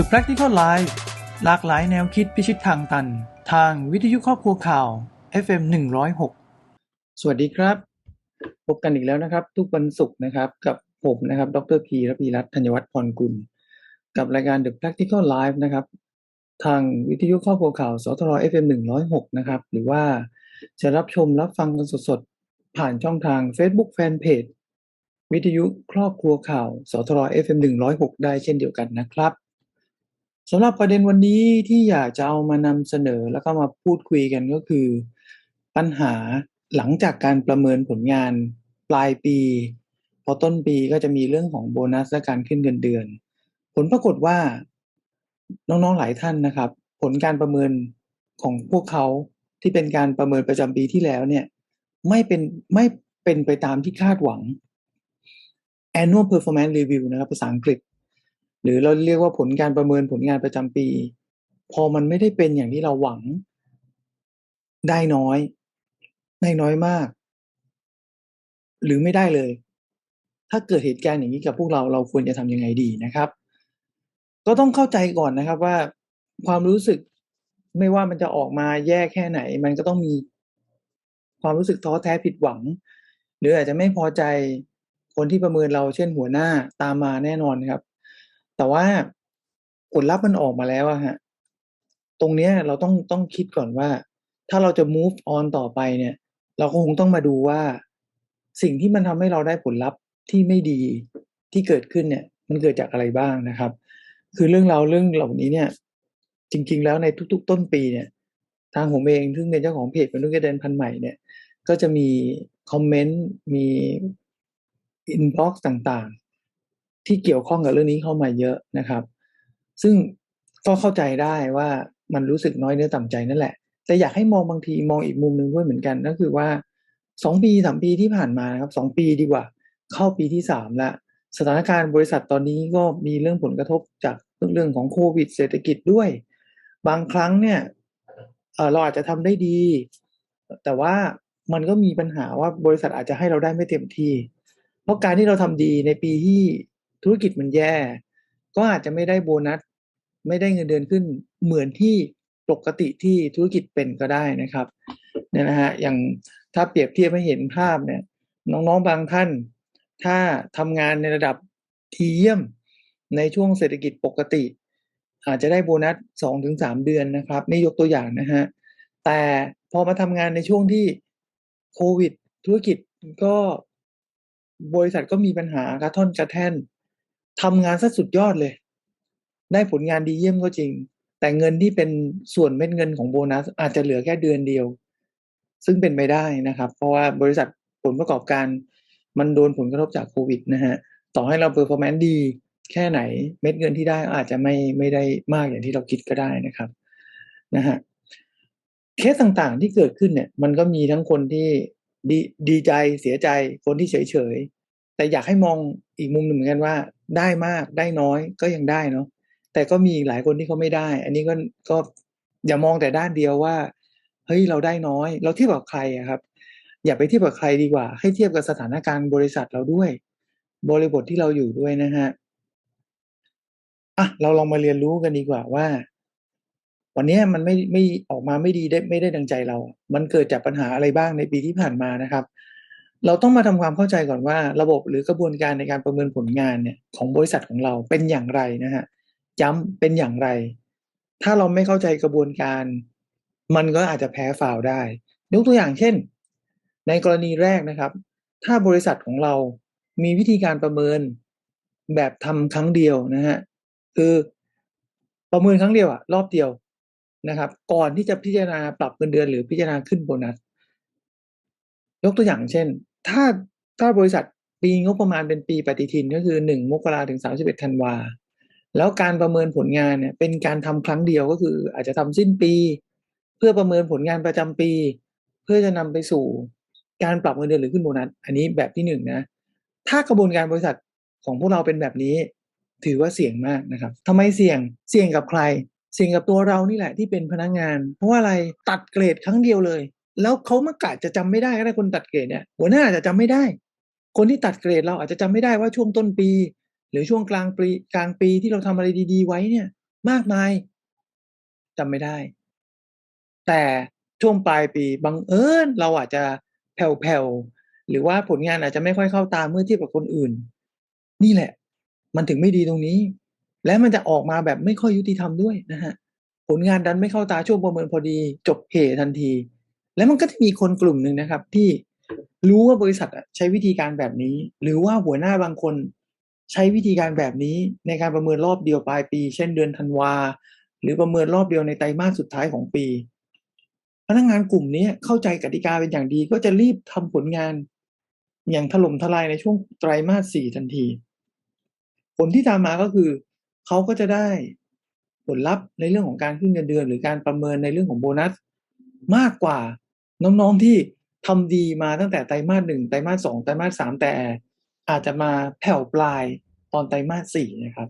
The Practical Life หลากหลายแนวคิดพิชิตทางตัน ทางวิทยุครอบครัวข่าว FM 106 สวัสดีครับ พบกันอีกแล้วนะครับ ทุกวันศุกร์นะครับ กับผมนะครับ ดรพีรพีรัตน์ธัญวัฒน์พรกุล กับรายการ The Practical Life นะครับ ทางวิทยุครอบครัวข่าวสทร FM 106 นะครับ หรือว่าจะรับชมรับฟังกันสดๆ ผ่านช่องทาง Facebook Fanpage วิทยุครอบครัวข่าวสทร FM 106 ได้เช่นเดียวกันนะครับ สำหรับประเด็นวันนี้ที่อยากจะเอามานำเสนอแล้วก็มาพูดคุยกันก็คือ ปัญหาหลังจากการประเมินผลงานปลายปี พอต้นปีก็จะมีเรื่องของโบนัสและการขึ้นเงินเดือน ผลปรากฏว่า น้องๆหลายท่านนะครับ ผลการประเมินของพวกเขาที่เป็นการประเมินประจำปีที่แล้วเนี่ย ไม่เป็นไม่เป็นไปตามที่คาดหวัง annual performance review นะครับภาษาอังกฤษ หรือเราเรียกว่าผลการประเมินผลงานประจำปี พอมันไม่ได้เป็นอย่างที่เราหวัง ได้น้อย ได้น้อยมาก หรือไม่ได้เลย ถ้าเกิดเหตุการณ์อย่างนี้กับพวกเราเราควรจะทำยังไงดีนะครับ ก็ต้องเข้าใจก่อนนะครับว่าความรู้สึกไม่ว่ามันจะออกมาแย่แค่ไหน มันก็ต้องมีความรู้สึกท้อแท้ผิดหวัง หรืออาจจะไม่พอใจคนที่ประเมินเราเช่นหัวหน้าตามมาแน่นอนครับ แต่ว่าผลลัพธ์มันออกมาแล้วอะฮะ ตรงเนี้ยเราต้องต้องคิดก่อนว่า ถ้าเราจะ move on ต่อไปเนี่ย เราก็คงต้องมาดูว่า สิ่งที่มันทำให้เราได้ผลลัพธ์ที่ไม่ดีที่เกิดขึ้นเนี่ย มันเกิดจากอะไรบ้างนะครับ คือเรื่องราวเรื่องเหล่านี้เนี่ย จริง ๆ แล้วในทุก ๆ ต้นปีเนี่ย ทางผมเองซึ่งเป็นเจ้าของเพจเป็นลูกเด็นพันใหม่เนี่ย ก็จะมีคอมเมนต์มีอินบ็อกซ์ต่างๆ ที่เกี่ยวข้องกับเรื่องนี้เข้ามาเยอะนะครับ ซึ่งก็เข้าใจได้ว่ามันรู้สึกน้อยเนื้อต่ำใจนั่นแหละ แต่อยากให้มองบางทีมองอีกมุมหนึ่งด้วยเหมือนกันก็คือว่าสองปีสามปีที่ผ่านมานะครับสองปีดีกว่า เข้าปีที่สามล้วสถานการณ์บริษัทตอนนี้ก็มีเรื่องผลกระทบจากเรื่องของโควิด เศรษฐกิจด้วย บางครั้งเนี่ยเราอาจจะทำได้ดี แต่ว่ามันก็มีปัญหาว่าบริษัทอาจจะให้เราได้ไม่เต็มที่ เพราะการที่เราทำดีในปีที่ ธุรกิจมันแย่ ก็อาจจะไม่ได้โบนัส ไม่ได้เงินเดือนขึ้นเหมือนที่ปกติที่ธุรกิจเป็นก็ได้นะครับเนี่ยนะฮะอย่างถ้าเปรียบเทียบให้เห็นภาพเนี่ย น้องๆบางท่าน ถ้าทำงานในระดับทีเยี่ยมในช่วงเศรษฐกิจปกติ อาจจะได้โบนัสสองถึงสามเดือนนะครับนี่ยกตัวอย่างนะฮะแต่พอมาทำงานในช่วงที่โควิด ธุรกิจก็บริษัทก็มีปัญหากระท่อนกระแท่น ทำงานซะสุดยอดเลย ได้ผลงานดีเยี่ยมก็จริง แต่เงินที่เป็นส่วนเม็ดเงินของโบนัส อาจจะเหลือแค่เดือนเดียว ซึ่งเป็นไปได้นะครับ เพราะว่าบริษัทผลประกอบการ มันโดนผลกระทบจากโควิดนะฮะ ต่อให้เราเปอร์ฟอร์แมนซ์ดี แค่ไหนเม็ดเงินที่ได้อาจจะไม่ไม่ได้มากอย่างที่เราคิดก็ได้นะครับนะฮะเคสต่างๆที่เกิดขึ้นเนี่ย มันก็มีทั้งคนที่ดีดีใจเสียใจคนที่เฉยเฉย แต่อยากให้มองอีกมุมหนึ่งเหมือนกันว่า ได้มากได้น้อยก็ยังได้เนาะแต่ก็มีหลายคนที่เขาไม่ได้ อันนี้ก็ก็อย่ามองแต่ด้านเดียวว่าเฮ้ยเราได้น้อย เราเทียบกับใครอะครับ อย่าไปเทียบกับใครดีกว่า ให้เทียบกับสถานการณ์บริษัทเราด้วย บริบทที่เราอยู่ด้วยนะฮะอะเราลองมาเรียนรู้กันดีกว่าว่า วันนี้มันไม่ไม่ออกมาไม่ดีได้ไม่ได้ดังใจเรา มันเกิดจากปัญหาอะไรบ้างในปีที่ผ่านมานะครับ เราต้องมาทำความเข้าใจก่อนว่าระบบหรือกระบวนการในการประเมินผลงานเนี่ยของบริษัทของเราเป็นอย่างไรนะฮะย้ำเป็นอย่างไร ถ้าเราไม่เข้าใจกระบวนการ มันก็อาจจะแพ้ฝ่าวได้ ยกตัวอย่างเช่น ในกรณีแรกนะครับ ถ้าบริษัทของเรามีวิธีการประเมินแบบทำครั้งเดียวนะฮะคือประเมินครั้งเดียวอะรอบเดียวนะครับ ก่อนที่จะพิจารณาปรับเงินเดือนหรือพิจารณาขึ้นโบนัส ยกตัวอย่างเช่น ถ้าถ้าบริษัทปีงบประมาณเป็นปีปฏิทินก็คือหนึ่งมกราถึงสามสิบเอ็ดธันวาแล้วการประเมินผลงานเนี่ย เป็นการทำครั้งเดียวก็คือ อาจจะทำสิ้นปี เพื่อประเมินผลงานประจำปี เพื่อจะนำไปสู่ การปรับเงินเดือนหรือขึ้นโบนัสอันนี้แบบที่หนึ่งนะ ถ้ากระบวนการบริษัทของพวกเราเป็นแบบนี้ ถือว่าเสี่ยงมากนะครับทำไมเสี่ยงเสี่ยงกับใคร เสิ่ยงกับตัวเรานี่แหละที่เป็นพนักงงาน เพราะว่าอะไรตัดเกรดครั้งเดียวเลย แล้วเขามากะจะจำไม่ได้ก็ได้คนตัดเกรดเนี่ย หัวหน้าอาจจะจำไม่ได้ คนที่ตัดเกรดเราอาจจะจำไม่ได้ว่าช่วงต้นปี หรือช่วงกลางปีกลางปีที่เราทำอะไรดีๆ ไว้เนี่ย มากมายจำไม่ได้ แต่ช่วงปลายปีบังเอิญเราอาจจะแผ่วๆหรือว่าผลงานอาจจะไม่ค่อยเข้าตาเมื่อเทียบกับคนอื่น นี่แหละ มันถึงไม่ดีตรงนี้ และมันจะออกมาแบบไม่ค่อยยุติธรรมด้วยนะฮะผลงานดันไม่เข้าตาช่วงประเมินพอดี จบเหทันที แล้วมันก็จะมีคนกลุ่มหนึ่งนะครับ ที่รู้ว่าบริษัทใช้วิธีการแบบนี้ หรือว่าหัวหน้าบางคนใช้วิธีการแบบนี้ในการประเมินรอบเดียวปลายปี เช่นเดือนธันวา หรือประเมินรอบเดียวในไตรมาสสุดท้ายของปี พนักงานกลุ่มนี้เข้าใจกติกาเป็นอย่างดี ก็จะรีบทำผลงาน อย่างถล่มทลายในช่วงไตรมาสสี่ทันที ผลที่ตามมาก็คือเขาก็จะได้ผลลัพธ์ในเรื่องของการขึ้นเงินเดือน หรือการประเมินในเรื่องของโบนัส มากกว่า น้องๆที่ทำดีมาตั้งแต่ไตรมาสหนึ่งไตรมาสสองไตรมาสสามแต่อาจจะมาแผ่วปลายตอนไตรมาสสี่นะครับ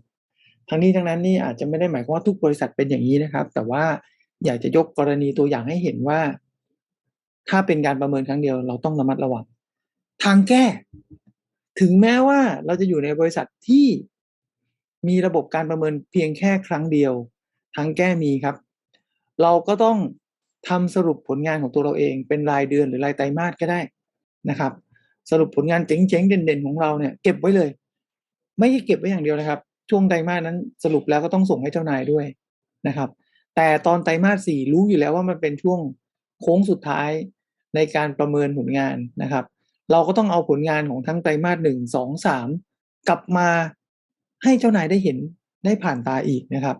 ทั้งนี้ทั้งนั้นนี่อาจจะไม่ได้หมายความว่าทุกบริษัทเป็นอย่างนี้นะครับ แต่ว่าอยากจะยกกรณีตัวอย่างให้เห็นว่า ถ้าเป็นการประเมินครั้งเดียวเราต้องระมัดระวัง ทางแก้ ถึงแม้ว่าเราจะอยู่ในบริษัทที่มีระบบการประเมินเพียงแค่ครั้งเดียว ทางแก้มีครับ เราก็ต้อง ทำสรุปผลงานของตัวเราเอง เป็นรายเดือนหรือรายไตรมาสก็ได้นะครับ สรุปผลงานเจ๋งๆเด่นๆของเราเนี่ย เก็บไว้เลย ไม่ใช่เก็บไว้อย่างเดียวนะครับ ช่วงไตรมาสนั้นสรุปแล้วก็ต้องส่งให้เจ้านายด้วยนะครับ แต่ตอนไตรมาสสี่รู้อยู่แล้วว่ามันเป็นช่วงโค้งสุดท้ายในการประเมินผลงานนะครับ เราก็ต้องเอาผลงานของทั้งไตรมาสหนึ่งสองสามกลับมาให้เจ้านายได้เห็นได้ผ่านตาอีกนะครับ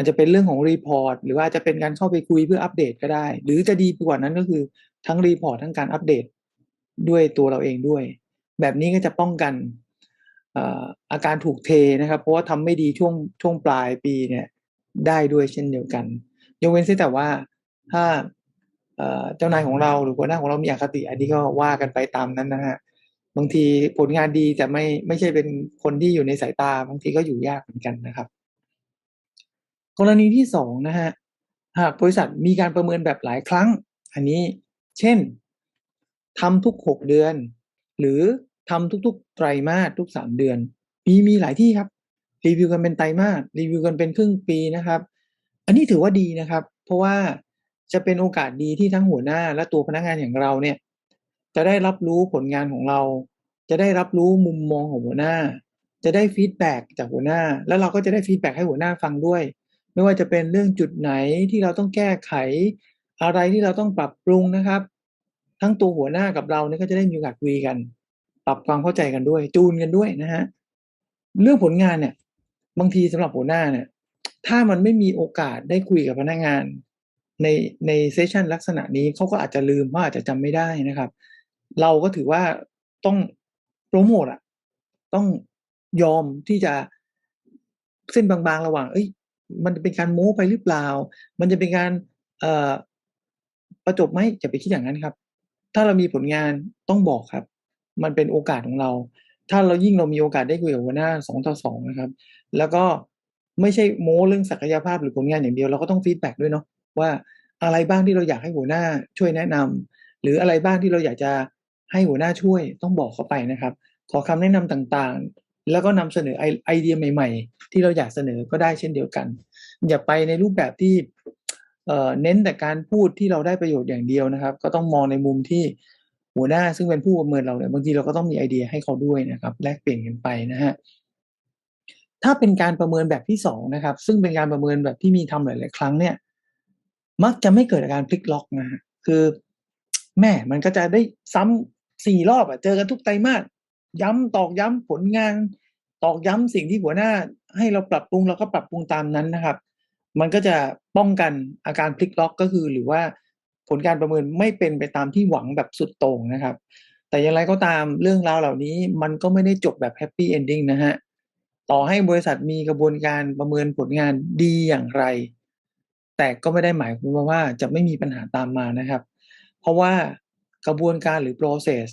อาจจะเป็นเรื่องของรีพอร์ตหรือว่าจะเป็นการเข้าไปคุยเพื่ออัปเดตก็ได้ หรือจะดีกว่านั้นก็คือทั้งรีพอร์ตทั้งการอัปเดตด้วยตัวเราเองด้วย แบบนี้ก็จะป้องกันอาการถูกเทนะครับ เพราะว่าทำไม่ดีช่วงช่วงปลายปีเนี่ยได้ด้วยเช่นเดียวกัน ยกเว้นแต่ว่าถ้าเจ้านายของเราหรือหัวหน้าของเรามีอคติ อันนี้ก็ว่ากันไปตามนั้นนะฮะบางทีผลงานดีแต่ไม่ไม่ใช่เป็นคนที่อยู่ในสายตา บางทีก็อยู่ยากเหมือนกันนะครับ กรณีที่สองนะฮะหากบริษัทมีการประเมินแบบหลายครั้ง อันนี้เช่นทำทุกหกเดือน หรือทำทุกๆ ไตรมาสทุกสามเดือน มีมีหลายที่ครับ รีวิวกันเป็นไตรมาสรีวิวกันเป็นครึ่งปีนะครับ อันนี้ถือว่าดีนะครับ เพราะว่าจะเป็นโอกาสดีที่ทั้งหัวหน้าและตัวพนักงานอย่างเราเนี่ย จะได้รับรู้ผลงานของเรา จะได้รับรู้มุมมองของหัวหน้า จะได้ฟีดแบ็กจากหัวหน้า แล้วเราก็จะได้ฟีดแบ็กให้หัวหน้าฟังด้วย ไม่ว่าจะเป็นเรื่องจุดไหนที่เราต้องแก้ไข อะไรที่เราต้องปรับปรุงนะครับ ทั้งตัวหัวหน้ากับเราเนี่ยก็จะได้มีโอกาสคุยกัน ปรับความเข้าใจกันด้วย จูนกันด้วยนะฮะเรื่องผลงานเนี่ย บางทีสำหรับหัวหน้าเนี่ย ถ้ามันไม่มีโอกาสได้คุยกับพนักงานในในเซสชันลักษณะนี้เขาก็อาจจะลืมว่าอาจจะจำไม่ได้นะครับ เราก็ถือว่าต้องโปรโมทอะต้องยอมที่จะเส้นบางๆ ระหว่าง เอ้ย มันจะเป็นการโม้ไปหรือเปล่า มันจะเป็นการเอ่อประจบไหมอย่าไปคิดอย่างนั้นครับ ถ้าเรามีผลงานต้องบอกครับ มันเป็นโอกาสของเรา ถ้าเรายิ่งเรามีโอกาสได้คุยกับหัวหน้าสองต่อสองนะครับ แล้วก็ไม่ใช่โม้เรื่องศักยภาพหรือผลงานอย่างเดียวเราก็ต้องฟีดแบ็กด้วยเนาะว่าอะไรบ้างที่เราอยากให้หัวหน้าช่วยแนะนำหรืออะไรบ้างที่เราอยากจะให้หัวหน้าช่วยต้องบอกเขาไปนะครับ ขอคำแนะนำต่างๆ แล้วก็นำเสนอไอไอเดียใหม่ ๆ ที่เราอยากเสนอก็ได้เช่นเดียวกัน อย่าไปในรูปแบบที่เน้นแต่การพูดที่เราได้ประโยชน์อย่างเดียวนะครับ ก็ต้องมองในมุมที่หัวหน้าซึ่งเป็นผู้ประเมินเราเนี่ยบางทีเราก็ต้องมีไอเดียให้เขาด้วยนะครับ แลกเปลี่ยนกันไปนะฮะถ้าเป็นการประเมินแบบที่สองนะครับ ซึ่งเป็นการประเมินแบบที่มีทำหลาย ๆ ครั้งเนี่ย มักจะไม่เกิดอาการพลิกล็อกนะฮะคือแม่มันก็จะได้ซ้ำสี่รอบอะเจอกันทุกไตรมาสย้ำตอกย้ำผลงาน ตอกย้ำสิ่งที่หัวหน้าให้เราปรับปรุงเราก็ปรับปรุงตามนั้นนะครับ มันก็จะป้องกันอาการพลิกล็อกก็คือ หรือว่าผลการประเมินไม่เป็นไปตามที่หวังแบบสุดโต่งนะครับ แต่อย่างไรก็ตามเรื่องราวเหล่านี้มันก็ไม่ได้จบแบบแฮปปี้เอนดิ้งนะฮะต่อให้บริษัทมีกระบวนการประเมินผลงานดีอย่างไร แต่ก็ไม่ได้หมายความว่าจะไม่มีปัญหาตามมานะครับ เพราะว่ากระบวนการหรือ process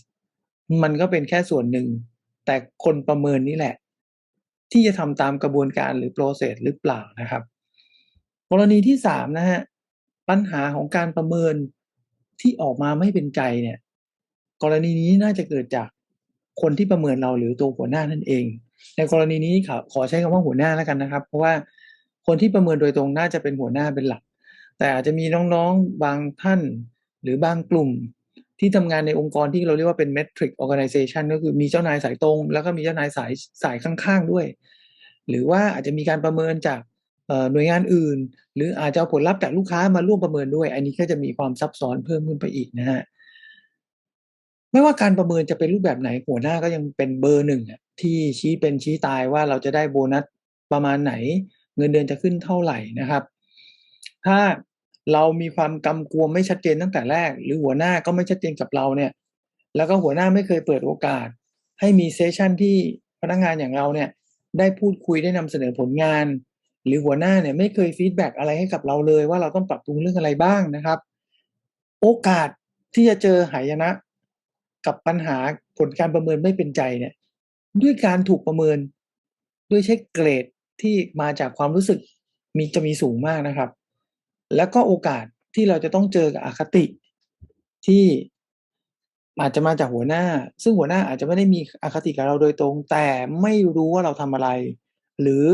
มันก็เป็นแค่ส่วนหนึ่ง แต่คนประเมินนี่แหละ ที่จะทำตามกระบวนการหรือ process หรือเปล่านะครับ กรณีที่สามนะฮะปัญหาของการประเมินที่ออกมาไม่เป็นใจเนี่ย กรณีนี้น่าจะเกิดจากคนที่ประเมินเราหรือตัวหัวหน้านั่นเอง ในกรณีนี้ขอใช้คำว่าหัวหน้าแล้วกันนะครับ เพราะว่าคนที่ประเมินโดยตรงน่าจะเป็นหัวหน้าเป็นหลัก แต่อาจจะมีน้องๆบางท่าน หรือบางกลุ่ม ที่ทำงานในองค์กรที่เราเรียกว่าเป็น metric organization ก็คือมีเจ้านายสายตรง แล้วก็มีเจ้านายสายสายข้างๆด้วย หรือว่าอาจจะมีการประเมินจากหน่วยงานอื่น หรืออาจจะเอาผลลัพธ์จากลูกค้ามาร่วมประเมินด้วย อันนี้ก็จะมีความซับซ้อนเพิ่มขึ้นไปอีกนะฮะไม่ว่าการประเมินจะเป็นรูปแบบไหนหัวหน้าก็ยังเป็นเบอร์หนึ่งที่ชี้เป็นชี้ตายว่าเราจะได้โบนัสประมาณไหน เงินเดือนจะขึ้นเท่าไหร่นะครับ ถ้า เรามีความกำกวมไม่ชัดเจนตั้งแต่แรก หรือหัวหน้าก็ไม่ชัดเจนกับเราเนี่ย แล้วก็หัวหน้าไม่เคยเปิดโอกาส ให้มีเซสชันที่พนักงานอย่างเราเนี่ยได้พูดคุยได้นำเสนอผลงาน หรือหัวหน้าเนี่ยไม่เคยฟีดแบ็กอะไรให้กับเราเลยว่าเราต้องปรับปรุงเรื่องอะไรบ้างนะครับ โอกาสที่จะเจอหายนะ กับปัญหาผลการประเมินไม่เป็นใจเนี่ย ด้วยการถูกประเมิน ด้วยใช้เกรดที่มาจากความรู้สึกมีจะมีสูงมากนะครับ แล้วก็โอกาสที่เราจะต้องเจอกับอคติที่อาจจะมาจากหัวหน้า ซึ่งหัวหน้าอาจจะไม่ได้มีอคติกับเราโดยตรง แต่ไม่รู้ว่าเราทำอะไร หรือ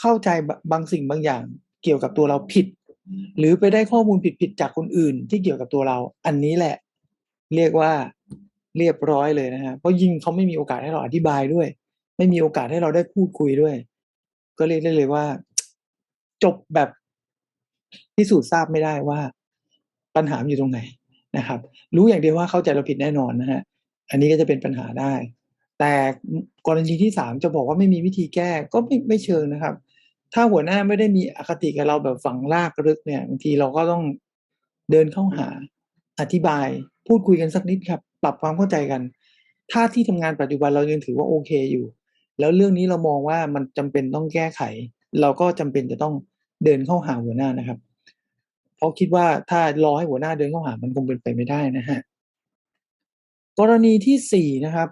เข้าใจบางสิ่งบางอย่างเกี่ยวกับตัวเราผิด หรือไปได้ข้อมูลผิดๆจากคนอื่นที่เกี่ยวกับตัวเรา อันนี้แหละ เรียกว่าเรียบร้อยเลยนะฮะเพราะยิ่งเขาไม่มีโอกาสให้เราอธิบายด้วย ไม่มีโอกาสให้เราได้พูดคุยด้วย ก็เรียกได้เลยว่า จบแบบ พิสูจน์ทราบไม่ได้ว่าปัญหาอยู่ตรงไหนนะครับ รู้อย่างเดียวว่าเข้าใจเราผิดแน่นอนนะฮะอันนี้ก็จะเป็นปัญหาได้ แต่กรณีที่สามจะบอกว่าไม่มีวิธีแก้ก็ไม่ไม่เชิงนะครับ ถ้าหัวหน้าไม่ได้มีอคติกับเราแบบฝังลากลึกเนี่ยบางทีเราก็ต้องเดินเข้าหาอธิบาย พูดคุยกันสักนิดครับ ปรับความเข้าใจกัน ถ้าที่ทำงานปัจจุบันเรายังถือว่าโอเคอยู่ แล้วเรื่องนี้เรามองว่ามันจำเป็นต้องแก้ไข เราก็จำเป็นจะต้อง เดินเข้าหาหัวหน้านะครับ เพราะคิดว่าถ้ารอให้หัวหน้าเดินเข้าหามันคงเป็นไปไม่ได้นะฮะกรณีที่สี่นะครับ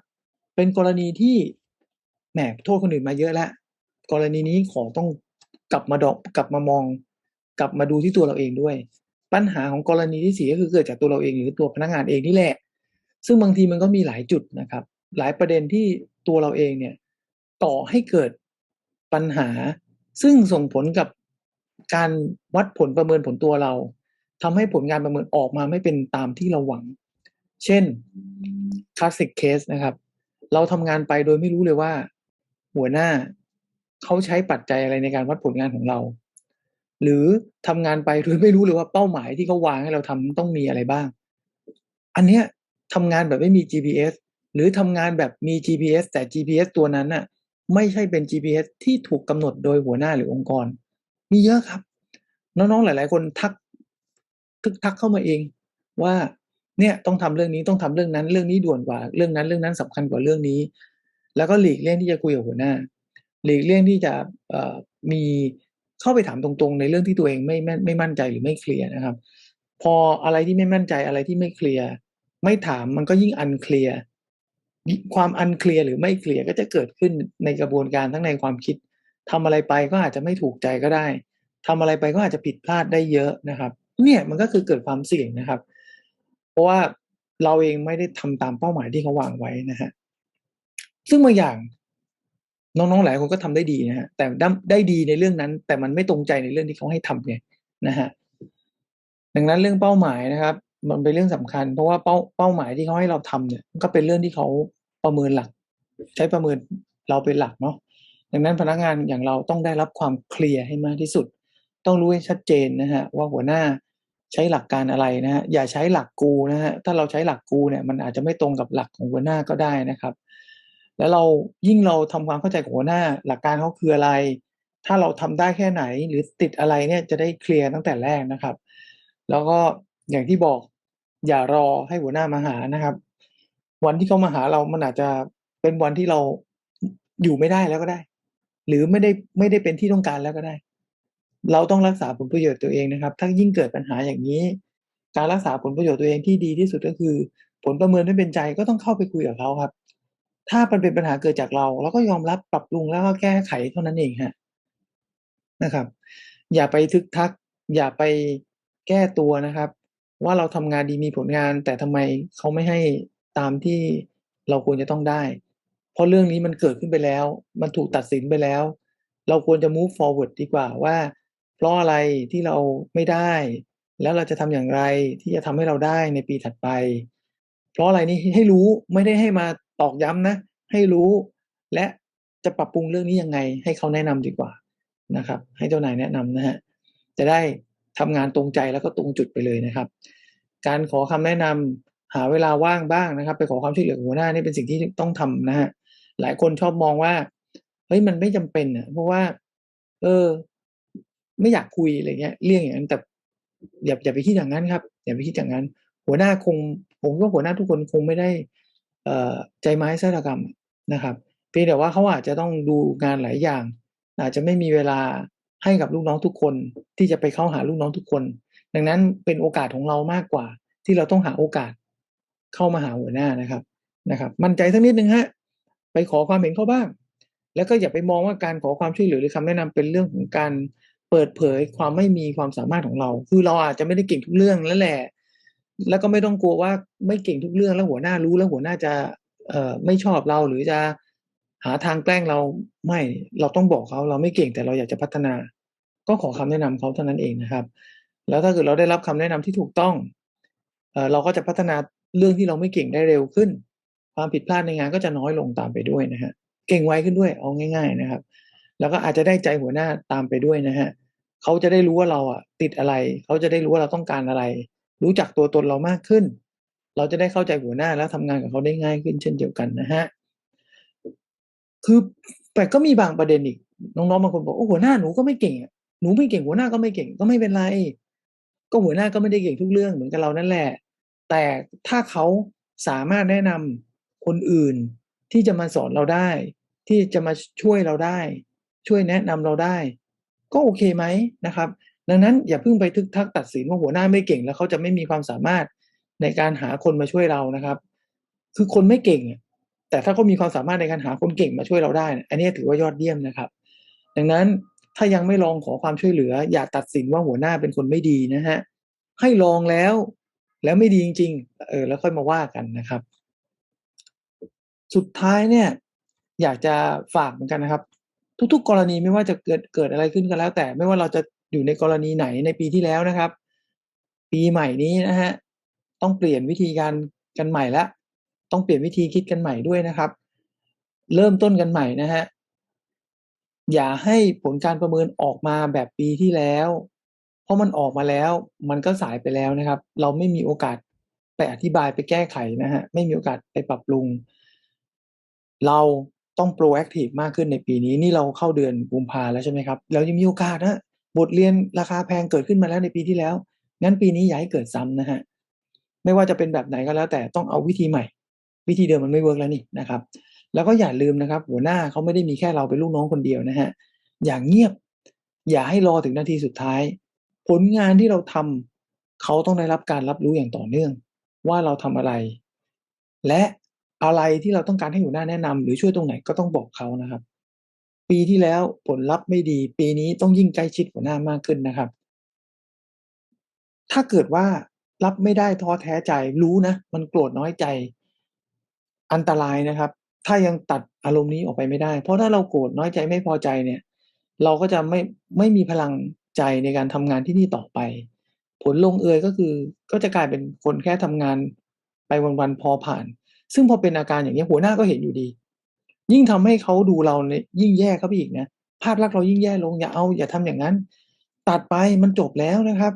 เป็นกรณีที่แหมโทษคนอื่นมาเยอะแล้วกรณีนี้ขอต้องกลับมาดอกกลับมามอง กลับมาดูที่ตัวเราเองด้วย ปัญหาของกรณีที่สี่ก็คือเกิดจากตัวเราเองหรือตัวพนักงานเองนี่แหละ ซึ่งบางทีมันก็มีหลายจุดนะครับ หลายประเด็นที่ตัวเราเองเนี่ย ต่อให้เกิดปัญหา ซึ่งส่งผลกับ การวัดผลประเมินผลตัวเราทำให้ผลงานประเมินออกมาไม่เป็นตามที่เราหวัง เช่นคลาสสิกเคสนะครับ เราทำงานไปโดยไม่รู้เลยว่า หัวหน้าเขาใช้ปัจจัยอะไรในการวัดผลงานของเรา หรือทำงานไปโดยไม่รู้เลยว่าเป้าหมายที่เขาวางให้เราทำต้องมีอะไรบ้าง อันเนี้ยทำงานแบบไม่มี GPS หรือทำงานแบบมี GPS แต่ GPS ตัวนั้นน่ะ ไม่ใช่เป็น GPS ที่ถูกกำหนดโดยหัวหน้าหรือองค์กร มีเยอะครับ น้องๆหลาย ๆ คนทักทึกทักเข้ามาเองว่าเนี่ยต้องทำเรื่องนี้ต้องทำเรื่องนั้นเรื่องนี้ด่วนกว่าเรื่องนั้นเรื่องนั้นสำคัญกว่าเรื่องนี้ แล้วก็หลีกเลี่ยงที่จะคุยกับหัวหน้า หลีกเลี่ยงที่จะมีเข้าไปถามตรงๆ ในเรื่องที่ตัวเองไม่ไม่ไม่มั่นใจหรือไม่เคลียร์นะครับ พออะไรที่ไม่มั่นใจอะไรที่ไม่เคลียร์ไม่ถามมันก็ยิ่งอันเคลียร์ความอันเคลียร์หรือไม่เคลียร์ก็จะเกิดขึ้นในกระบวนการทั้งในความคิด ทำอะไรไปก็อาจจะไม่ถูกใจก็ได้ทำอะไรไปก็อาจจะผิดพลาดได้เยอะนะครับ เนี่ยมันก็คือเกิดความเสี่ยงนะครับ เพราะว่าเราเองไม่ได้ทำตามเป้าหมายที่เขาวางไว้นะฮะซึ่งบางอย่างน้องๆหลายคนก็ทำได้ดีนะฮะแต่ได้ดีในเรื่องนั้น แต่มันไม่ตรงใจในเรื่องที่เขาให้ทำไงนะฮะดังนั้นเรื่องเป้าหมายนะครับ มันเป็นเรื่องสำคัญ เพราะว่าเป้าเป้าหมายที่เขาให้เราทำเนี่ยก็เป็นเรื่องที่เขาประเมินหลัก ใช้ประเมินเราเป็นหลักเนาะ ดังนั้นพนักงานอย่างเราต้องได้รับความเคลียร์ให้มากที่สุด ต้องรู้ให้ชัดเจนนะฮะว่าหัวหน้าใช้หลักการอะไรนะฮะอย่าใช้หลักกูนะฮะถ้าเราใช้หลักกูเนี่ยมันอาจจะไม่ตรงกับหลักของหัวหน้าก็ได้นะครับ แล้วเรายิ่งเราทำความเข้าใจของหัวหน้า หลักการเขาคืออะไร ถ้าเราทำได้แค่ไหนหรือติดอะไรเนี่ยจะได้เคลียร์ตั้งแต่แรกนะครับ แล้วก็อย่างที่บอกอย่ารอให้หัวหน้ามาหานะครับ วันที่เขามาหาเรามันอาจจะเป็นวันที่เราอยู่ไม่ได้แล้วก็ได้ หรือไม่ได้ไม่ได้เป็นที่ต้องการแล้วก็ได้ เราต้องรักษาผลประโยชน์ตัวเองนะครับ ถ้ายิ่งเกิดปัญหาอย่างนี้ การรักษาผลประโยชน์ตัวเองที่ดีที่สุดก็คือ ผลประเมินไม่เป็นใจก็ต้องเข้าไปคุยกับเขาครับ ถ้ามันเป็นปัญหาเกิดจากเราเราก็ยอมรับปรับปรุงแล้วก็แก้ไขเท่านั้นเองฮะนะครับ อย่าไปทึกทัก อย่าไปแก้ตัวนะครับ ว่าเราทำงานดีมีผลงาน แต่ทำไมเขาไม่ให้ตามที่เราควรจะต้องได้ เพราะเรื่องนี้มันเกิดขึ้นไปแล้ว มันถูกตัดสินไปแล้ว เราควรจะ move forward ดีกว่าว่า เพราะอะไรที่เราไม่ได้ แล้วเราจะทำอย่างไรที่จะทำให้เราได้ในปีถัดไป เพราะอะไรนี่ให้รู้ไม่ได้ให้มาตอกย้ำนะ ให้รู้ และจะปรับปรุงเรื่องนี้ยังไง ให้เขาแนะนำดีกว่านะครับ ให้เจ้านายแนะนำนะฮะจะได้ทำงานตรงใจแล้วก็ตรงจุดไปเลยนะครับ การขอคำแนะนำหาเวลาว่างบ้างนะครับ ไปขอความช่วยเหลือหัวหน้านี่เป็นสิ่งที่ต้องทำนะฮะ หลายคนชอบมองว่าเฮ้ยมันไม่จำเป็นอะ เพราะว่า เออ ไม่อยากคุยอะไรเงี้ยเรื่องอย่างนั้นแต่อย่าอย่าไปคิดอย่างนั้นครับ อย่าไปคิดอย่างนั้น หัวหน้าคง ผมว่าหัวหน้าทุกคนคงไม่ได้ เอ่อใจไม้ไส้รกรรมนะครับเพียงแต่ว่าเขาอาจจะต้องดูงานหลายอย่าง อาจจะไม่มีเวลาให้กับลูกน้องทุกคนที่จะไปเข้าหาลูกน้องทุกคน ดังนั้นเป็นโอกาสของเรามากกว่า ที่เราต้องหาโอกาสเข้ามาหาหัวหน้านะครับนะครับ มั่นใจสักนิดนึงฮะ ไปขอความเห็นเขาบ้าง แล้วก็อย่าไปมองว่าการขอความช่วยเหลือหรือคำแนะนำเป็นเรื่องของการเปิดเผยความไม่มีความสามารถของเรา คือเราอาจจะไม่ได้เก่งทุกเรื่องแล้วแหละ แล้วก็ไม่ต้องกลัวว่าไม่เก่งทุกเรื่องแล้วหัวหน้ารู้แล้วหัวหน้าจะเอ่อไม่ชอบเราหรือจะหาทางแกล้งเราไม่เราต้องบอกเขาเราไม่เก่งแต่เราอยากจะพัฒนา ก็ขอคำแนะนำเขาเท่านั้นเองนะครับ แล้วถ้าเกิดเราได้รับคำแนะนำที่ถูกต้องเออเราก็จะพัฒนาเรื่องที่เราไม่เก่งได้เร็วขึ้น ความผิดพลาดในงานก็จะน้อยลงตามไปด้วยนะฮะเก่งไวขึ้นด้วยเอาง่าย ๆนะครับ แล้วก็อาจจะได้ใจหัวหน้าตามไปด้วยนะฮะเขาจะได้รู้ว่าเราอะติดอะไร เขาจะได้รู้ว่าเราต้องการอะไร รู้จักตัวตนเรามากขึ้น เราจะได้เข้าใจหัวหน้าแล้วทำงานกับเขาได้ง่ายขึ้นเช่นเดียวกันนะฮะคือแต่ก็มีบางประเด็นอีกน้องๆบางคนบอกโอ้หัวหน้าหนูก็ไม่เก่งอะหนูไม่เก่งหัวหน้าก็ไม่เก่งก็ไม่เป็นไร ก็หัวหน้าก็ไม่ได้เก่งทุกเรื่องเหมือนกับเรานั่นแหละ แต่ถ้าเขาสามารถแนะนำ คนอื่นที่จะมาสอนเราได้ ที่จะมาช่วยเราได้ ช่วยแนะนำเราได้ ก็โอเคไหมนะครับ ดังนั้นอย่าเพิ่งไปทึกทักตัดสินว่าหัวหน้าไม่เก่งแล้วเขาจะไม่มีความสามารถในการหาคนมาช่วยเรานะครับ คือคนไม่เก่ง แต่ถ้าเขามีความสามารถในการหาคนเก่งมาช่วยเราได้ อันนี้ถือว่ายอดเยี่ยมนะครับ ดังนั้นถ้ายังไม่ลองขอความช่วยเหลือ อย่าตัดสินว่าหัวหน้าเป็นคนไม่ดีนะฮะให้ลองแล้วแล้วไม่ดีจริงๆ เออแล้วค่อยมาว่ากันนะครับ สุดท้ายเนี่ย อยากจะฝากเหมือนกันนะครับ ทุก ๆ กรณีไม่ว่าจะเกิดเกิดอะไรขึ้นก็แล้ว แต่ไม่ว่าเราจะอยู่ในกรณีไหนในปีที่แล้วนะครับ ปีใหม่นี้นะฮะต้องเปลี่ยนวิธีการกันใหม่ละต้องเปลี่ยนวิธีคิดกันใหม่ด้วยนะครับ เริ่มต้นกันใหม่นะฮะอย่าให้ผลการประเมินออกมาแบบปีที่แล้ว เพราะมันออกมาแล้ว มันก็สายไปแล้วนะครับ เราไม่มีโอกาสไปอธิบายไปแก้ไขนะฮะไม่มีโอกาสไปปรับปรุง เราต้อง proactive มากขึ้นในปีนี้นี่เราเข้าเดือนกุมภาแล้วใช่ไหมครับเรายังมีโอกาสนะบทเรียนราคาแพงเกิดขึ้นมาแล้วในปีที่แล้ว งั้นปีนี้อย่าให้เกิดซ้ำนะฮะไม่ว่าจะเป็นแบบไหนก็แล้ว แต่ต้องเอาวิธีใหม่ วิธีเดิมมันไม่เวิร์กแล้วนี่นะครับ แล้วก็อย่าลืมนะครับ หัวหน้าเขาไม่ได้มีแค่เราเป็นลูกน้องคนเดียวนะฮะอย่างเงียบ อย่าให้รอถึงนาทีสุดท้าย ผลงานที่เราทำเขาต้องได้รับการรับรู้อย่างต่อเนื่อง ว่าเราทำอะไร และ อะไรที่เราต้องการให้หัวหน้าแนะนำหรือช่วยตรงไหนก็ต้องบอกเขานะครับ ปีที่แล้วผลลัพธ์ไม่ดี ปีนี้ต้องยิ่งใกล้ชิดหัวหน้ามากขึ้นนะครับ ถ้าเกิดว่ารับไม่ได้ท้อแท้ใจรู้นะ มันโกรธน้อยใจ อันตรายนะครับ ถ้ายังตัดอารมณ์นี้ออกไปไม่ได้ เพราะถ้าเราโกรธน้อยใจไม่พอใจเนี่ย เราก็จะไม่ไม่มีพลังใจในการทำงานที่นี่ต่อไป ผลลงเอยก็คือ ก็จะกลายเป็นคนแค่ทำงานไปวันๆพอผ่าน ซึ่งพอเป็นอาการอย่างนี้หัวหน้าก็เห็นอยู่ดี ยิ่งทำให้เขาดูเราเนี่ยยิ่งแย่เข้าไปอีกนะภาพลักษณ์เรายิ่งแย่ลงอย่าเอาอย่าทำอย่างนั้น ตัดไปมันจบแล้วนะครับ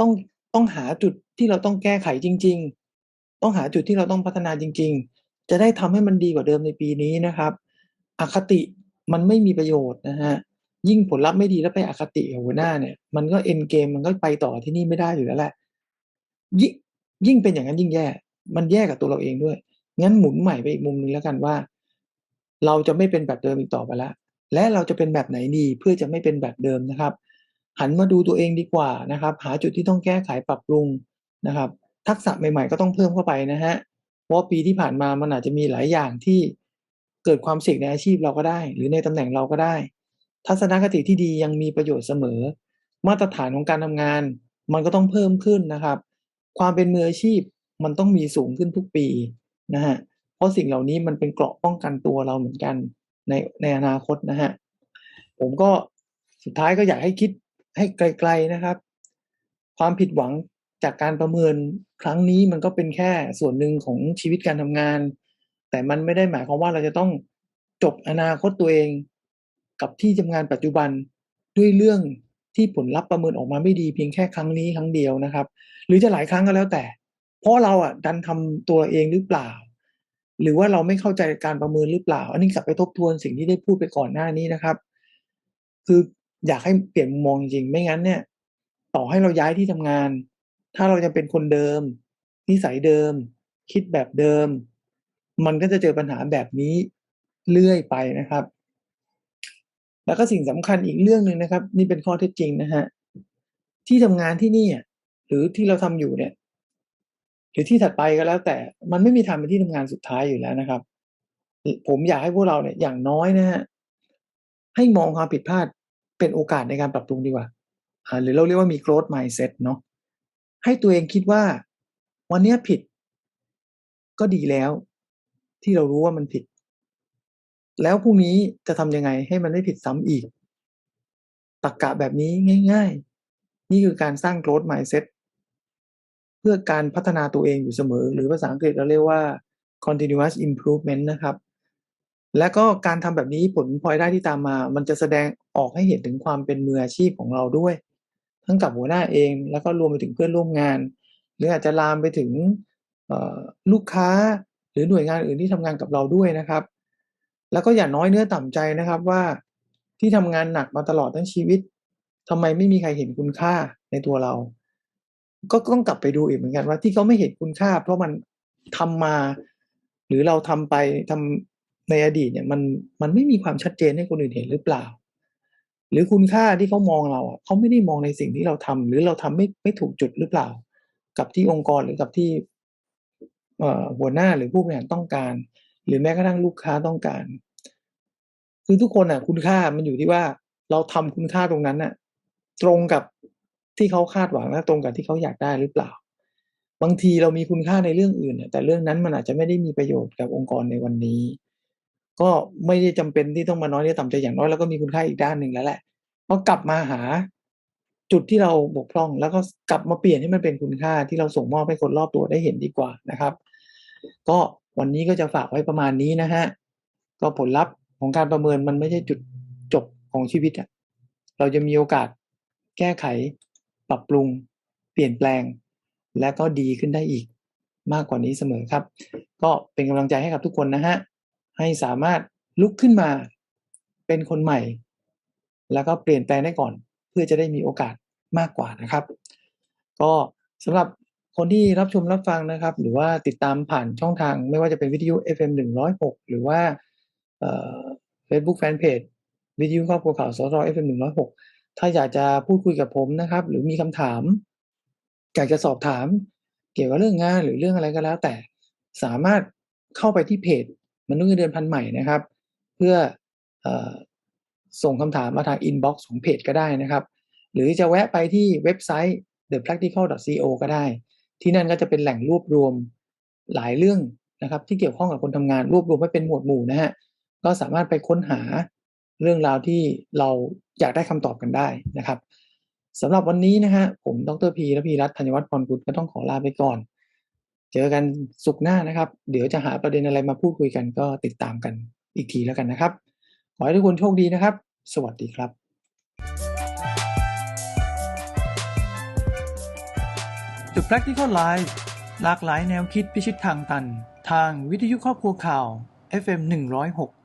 ต้องต้องหาจุดที่เราต้องแก้ไขจริง ๆ ต้องหาจุดที่เราต้องพัฒนาจริง ๆ จะได้ทำให้มันดีกว่าเดิมในปีนี้นะครับอคติมันไม่มีประโยชน์นะฮะยิ่งผลลัพธ์ไม่ดีแล้วไปอคติหัวหน้าเนี่ย มันก็เอ็นเกมมันก็ไปต่อที่นี่ไม่ได้อยู่แล้วแหละยิ่งยิ่งเป็นอย่างนั้นยิ่งแย่ มันแย่กับตัวเราเองด้วย งั้นหมุนใหม่ไปอีกมุมหนึ่งแล้วกันว่า เราจะไม่เป็นแบบเดิมอีกต่อไปแล้วและเราจะเป็นแบบไหนดีเพื่อจะไม่เป็นแบบเดิมนะครับ หันมาดูตัวเองดีกว่านะครับ หาจุดที่ต้องแก้ไขปรับปรุงนะครับ ทักษะใหม่ๆ ก็ต้องเพิ่มเข้าไปนะฮะเพราะปีที่ผ่านมามันอาจจะมีหลายอย่างที่เกิดความเสี่ยงในอาชีพเราก็ได้ หรือในตำแหน่งเราก็ได้ ทัศนคติที่ดียังมีประโยชน์เสมอ มาตรฐานของการทำงาน มันก็ต้องเพิ่มขึ้นนะครับ ความเป็นมืออาชีพมันต้องมีสูงขึ้นทุกปี นะฮะเพราะสิ่งเหล่านี้มันเป็นเกราะป้องกันตัวเราเหมือนกันในในอนาคตนะฮะผมก็สุดท้ายก็อยากให้คิดให้ไกลๆนะครับ ความผิดหวังจากการประเมินครั้งนี้มันก็เป็นแค่ส่วนหนึ่งของชีวิตการทำงาน แต่มันไม่ได้หมายความว่าเราจะต้องจบอนาคตตัวเอง กับที่ทำงานปัจจุบันด้วยเรื่องที่ผลลัพธ์ประเมินออกมาไม่ดีเพียงแค่ครั้งนี้ครั้งเดียวนะครับ หรือจะหลายครั้งก็แล้วแต่ เพราะเราอะดันทำตัวเองหรือเปล่า หรือว่าเราไม่เข้าใจการประเมินหรือเปล่า อันนี้กลับไปทบทวนสิ่งที่ได้พูดไปก่อนหน้านี้นะครับ คืออยากให้เปลี่ยนมุมมองจริงไม่งั้นเนี่ย ต่อให้เราย้ายที่ทำงาน ถ้าเราจะเป็นคนเดิม นิสัยเดิม คิดแบบเดิม มันก็จะเจอปัญหาแบบนี้เรื่อยไปนะครับ แล้วก็สิ่งสำคัญอีกเรื่องหนึ่งนะครับ นี่เป็นข้อเท็จจริงนะฮะที่ทำงานที่นี่อะหรือที่เราทำอยู่เนี่ย หรือที่ถัดไปก็แล้ว แต่มันไม่มีทางเป็นที่ทำงานสุดท้ายอยู่แล้วนะครับ ผมอยากให้พวกเราเนี่ยอย่างน้อยนะฮะให้มองความผิดพลาดเป็นโอกาสในการปรับปรุงดีกว่าหรือเราเรียกว่ามี growth mindset เนาะให้ตัวเองคิดว่าวันนี้ผิด ก็ดีแล้ว ที่เรารู้ว่ามันผิด แล้วพรุ่งนี้จะทำยังไงให้มันไม่ผิดซ้ำอีกตรรกกะแบบนี้ง่าย ๆ นี่คือการสร้าง growth mindset เพื่อการพัฒนาตัวเองอยู่เสมอ หรือภาษาอังกฤษเราเรียกว่า continuous improvement นะครับ และก็การทำแบบนี้ผลพลอยได้ที่ตามมา มันจะแสดงออกให้เห็นถึงความเป็นมืออาชีพของเราด้วย ทั้งกับหัวหน้าเอง แล้วก็รวมไปถึงเพื่อนร่วมงาน หรืออาจจะลามไปถึงลูกค้าหรือหน่วยงานอื่นที่ทำงานกับเราด้วยนะครับ แล้วก็อย่าน้อยเนื้อต่ำใจนะครับว่าที่ทำงานหนักมาตลอดทั้งชีวิตทำไมไม่มีใครเห็นคุณค่าในตัวเรา ก็ต้องกลับไปดูอีกเหมือนกันว่าที่เขาไม่เห็นคุณค่า เพราะมันทำมา หรือเราทำไปทำในอดีตเนี่ยมันมันไม่มีความชัดเจนให้คนอื่นเห็นหรือเปล่า หรือคุณค่าที่เขามองเราเขาไม่ได้มองในสิ่งที่เราทำหรือเราทำไม่ไม่ถูกจุดหรือเปล่า กับที่องค์กรหรือกับที่หัวหน้าหรือผู้บริหารต้องการ หรือแม้กระทั่งลูกค้าต้องการ คือทุกคนอะ คุณค่ามันอยู่ที่ว่าเราทำคุณค่าตรงนั้นน่ะ ตรงกับ ที่เขาคาดหวังและตรงกับที่เขาอยากได้หรือเปล่า บางทีเรามีคุณค่าในเรื่องอื่นแต่เรื่องนั้นมันอาจจะไม่ได้มีประโยชน์กับองค์กรในวันนี้ ก็ไม่ได้จำเป็นที่ต้องมาน้อยเนื้อต่ำใจอย่างน้อยแล้วก็มีคุณค่าอีกด้านหนึ่งแล้วแหละก็กลับมาหาจุดที่เราบกพร่อง แล้วก็กลับมาเปลี่ยนให้มันเป็นคุณค่าที่เราส่งมอบให้คนรอบตัวได้เห็นดีกว่านะครับ ก็วันนี้ก็จะฝากไว้ประมาณนี้นะฮะก็ผลลัพธ์ของการประเมินมันไม่ใช่จุดจบของชีวิตอะเราจะมีโอกาสแก้ไข ปรับปรุง เปลี่ยนแปลง และก็ดีขึ้นได้อีกมากกว่านี้เสมอครับ ก็เป็นกำลังใจให้กับทุกคนนะฮะ ให้สามารถลุกขึ้นมาเป็นคนใหม่ แล้วก็เปลี่ยนแปลงได้ก่อน เพื่อจะได้มีโอกาสมากกว่านะครับ ก็สำหรับคนที่รับชมรับฟังนะครับ หรือว่าติดตามผ่านช่องทาง ไม่ว่าจะเป็นวิทยุ FM 106 หรือว่าเฟซบุ๊กแฟนเพจวิทยุครอบครัวข่าวสร FM 106 ถ้าอยากจะพูดคุยกับผมนะครับ หรือมีคำถาม อยากจะสอบถาม เกี่ยวกับเรื่องงานหรือเรื่องอะไรก็แล้ว แต่สามารถเข้าไปที่เพจมนุษย์เงินเดือนพันใหม่นะครับ เพื่ออส่งคำถามมาทางอินบ็อกซ์ของเพจก็ได้นะครับ หรือจะแวะไปที่เว็บไซต์ thepractical.co ก็ได้ ที่นั่นก็จะเป็นแหล่งรวบรวมหลายเรื่องนะครับ ที่เกี่ยวข้องกับคนทำงานรวบรวมไว้เป็นหมวดหมู่นะฮะก็สามารถไปค้นหาเรื่องราวที่เรา อยากได้คำตอบกันได้นะครับสำหรับวันนี้นะฮะผมดรพีและพีรัตธัญวัฒน์พรกุลก็ต้องขอลาไปก่อน เจอกันสุกหน้านะครับ เดี๋ยวจะหาประเด็นอะไรมาพูดคุยกันก็ติดตามกันอีกทีแล้วกันนะครับ ขอให้ทุกคนโชคดีนะครับ สวัสดีครับ The Practical Life หลากหลายแนวคิดพิชิตทางตัน ทางวิทยุครอบครัวข่าว FM 106